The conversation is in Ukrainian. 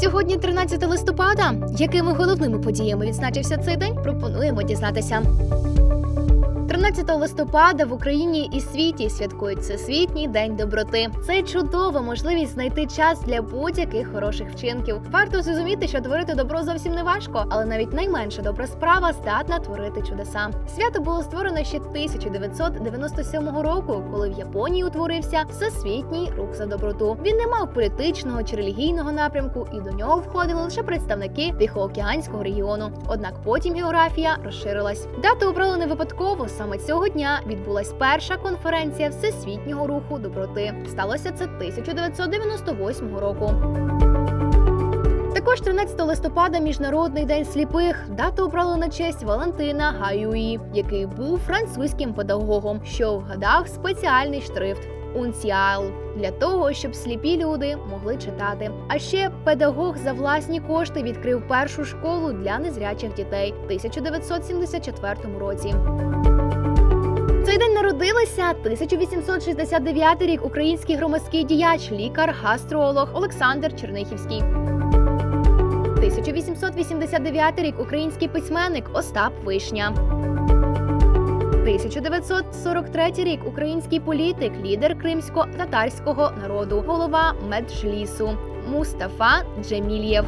Сьогодні 13 листопада. Якими головними подіями відзначився цей день? Пропонуємо дізнатися. 13 листопада в Україні і світі святкують Всесвітній день доброти. Це чудова можливість знайти час для будь-яких хороших вчинків. Варто зрозуміти, що творити добро зовсім не важко, але навіть найменша добра справа здатна творити чудеса. Свято було створено ще 1997 року, коли в Японії утворився Всесвітній рух за доброту. Він не мав політичного чи релігійного напрямку, і до нього входили лише представники Тихоокеанського регіону. Однак потім географія розширилась. Дату обрали не випадково. Саме цього дня відбулась перша конференція всесвітнього руху доброти. Сталося це 1998 року. Також 13 листопада міжнародний день сліпих. Дату обрали на честь Валентина Гаюї, який був французьким педагогом, що вгадав спеціальний штрифт. Унціал для того, щоб сліпі люди могли читати. А ще педагог за власні кошти відкрив першу школу для незрячих дітей в 1974 році. Народилися 1869 рік український громадський діяч, лікар, гастроолог Олександр Чернихівський. 1889 рік український письменник Остап Вишня. 1943 рік український політик, лідер кримсько-татарського народу, голова Меджлісу Мустафа Джемілєв.